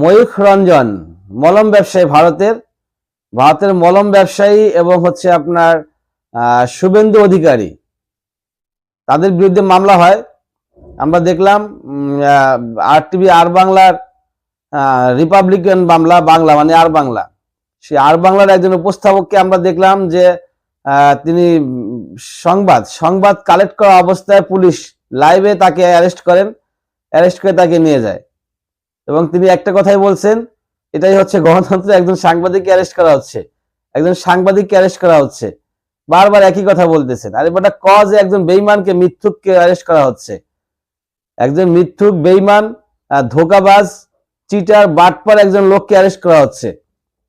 ময়ূখ রঞ্জন, মলম ব্যবসায়ী ভারতের ভারতের মলম ব্যবসায়ী এবং হচ্ছে আপনার শুভেন্দু অধিকারী। তাদের বিরুদ্ধে মামলা হয়। আমরা দেখলাম আর টিভি আর বাংলার রিপাবলিকান বাংলা বাংলা মানে আর বাংলা সেই আর বাংলার একজন উপস্থাপককে আমরা দেখলাম যে তিনি সংবাদ সংবাদ কালেক্ট করা অবস্থায় পুলিশ লাইভে তাকে অ্যারেস্ট করেন। অ্যারেস্ট করে তাকে নিয়ে যায়। এবং তিনি একটা কথাই বলছেন, এটাই হচ্ছে গণতন্ত্র একজন সাংবাদিককে অ্যারেস্ট করা হচ্ছে। একজন সাংবাদিককে অ্যারেস্ট করা হচ্ছে। বারবার একই কথা বলতেছেন। আর এবারটা কজ একজন বেইমানকে মিথ্যুককে অ্যারেস্ট করা হচ্ছে? একজন মিথ্যুক বেইমান ধোকাবাজ চিটার বাটপার একজন লোককে অ্যারেস্ট করা হচ্ছে।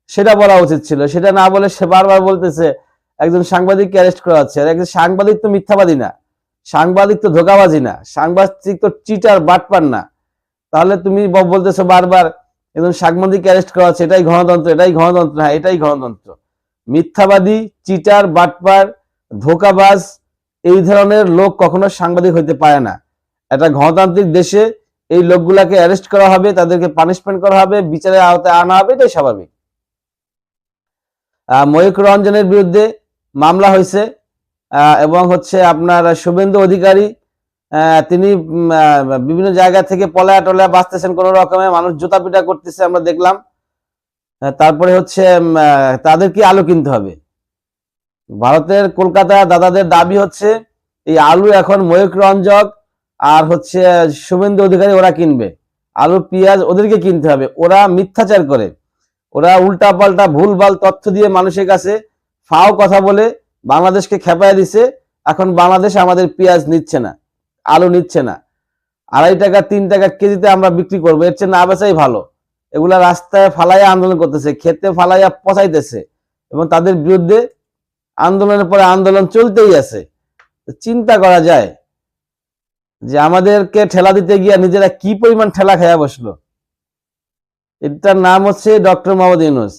সেটা বলা উচিত ছিল। সেটা না বলে সে বারবার বলতেছে, একজন সাংবাদিককে অ্যারেস্ট করা হচ্ছে। আর একজন সাংবাদিক তো মিথ্যাবাদী না। সাংবাদিক তো ধোকাবাজি না। সাংবাদিক তো চিটার বাটপার না। তাহলে তুমি বলতেছো বারবার একজন সাংবাদিক অ্যারেস্ট করা হচ্ছে, এটাই গণতন্ত্র এটাই গণতন্ত্র হ্যাঁ এটাই গণতন্ত্র। মিথ্যাবাদী, চিটার, বাটপার, ধোকাবাজ, এই ধরনের লোক কখনো সাংবাদিক হইতে পারে না। একটা গণতান্ত্রিক দেশে এই লোকগুলাকে অ্যারেস্ট করা হবে, তাদেরকে পানিশমেন্ট করা হবে, বিচারের আওতায় আনা হবে, এটাই স্বাভাবিক। ময়ূক রঞ্জনের বিরুদ্ধে মামলা হয়েছে এবং হচ্ছে আপনার শুভেন্দু অধিকারী তিনি বিভিন্ন জায়গা থেকে পলায়া টলায়া বাঁচতেছেন কোন রকমে মানুষ জুতা পিটা করতেছে আমরা দেখলাম। তারপরে হচ্ছে উম, আহ, তাদেরকে আলু কিনতে হবে? ভারতের কলকাতা দাদাদের দাবি হচ্ছে এই আলু এখন ময়ূক রঞ্জক আর হচ্ছে শুভেন্দু অধিকারী ওরা কিনবে। আলু পেঁয়াজ ওদেরকে কিনতে হবে। ওরা মিথ্যাচার করে। ওরা উল্টা পাল্টা ভুলভাল তথ্য দিয়ে মানুষের কাছে ফাও কথা বলে বাংলাদেশকে খেপায় দিছে। এখন বাংলাদেশ আমাদের পেঁয়াজ নিচ্ছে না। আলু নিচ্ছে না। আড়াই টাকা, তিন টাকা কেজিতে আমরা বিক্রি করব। এর চেয়ে না বেচাই ভালো। এগুলা রাস্তায় ফালাইয়া আন্দোলন করতেছে খেতে ফালাইয়া পচাইতেছে এবং তাদের বিরুদ্ধে আন্দোলনের পরে আন্দোলন চলতেই আছে। চিন্তা করা যায় যে আমাদেরকে ঠেলা দিতে গিয়ে নিজেরা কি পরিমাণ ঠেলা খেয়া বসল? এটার নাম হচ্ছে ডক্টর মোহাম্মদ ইউনুস।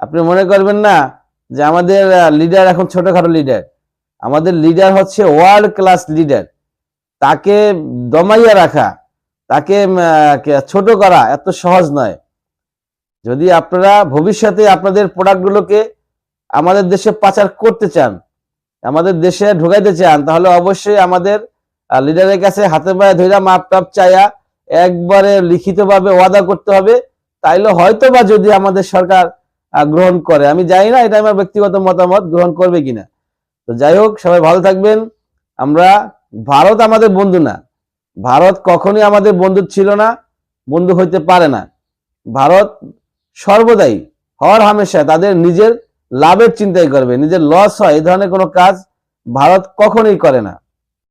আপনি মনে করবেন না যে আমাদের লিডার এখন ছোটখাটো লিডার আমাদের লিডার হচ্ছে ওয়ার্ল্ড ক্লাস লিডার তাকে দমাইয়া রাখা, তাকে ছোট করা এত সহজ নয়। যদি আপনারা ভবিষ্যতে আপনাদের প্রোডাক্টগুলোকে আমাদের দেশে পাচার করতে চান, আমাদের দেশে ঢুকাইতে চান, তাহলে অবশ্যই আমাদের লিডারের কাছে হাতে পায়ে ধইরা মাপ টাপ চাইয়া একবারে লিখিতভাবে ওয়াদা করতে হবে। তাইলে হয়তো বা যদি আমাদের সরকার গ্রহণ করে, আমি জানি না এটা আমার ব্যক্তিগত মতামত, গ্রহণ করবে কিনা। তো যাই হোক, সবাই ভালো থাকবেন। আমরা ভারত আমাদের বন্ধু না। ভারত কখনই আমাদের বন্ধু ছিল না, বন্ধু হইতে পারে না। ভারত সর্বদাই হর হামেশা তাদের নিজের লাভের চিন্তাই করবে, নিজের লস হয়, এই ধরনের কোনো কাজ ভারত কখনোই করে না।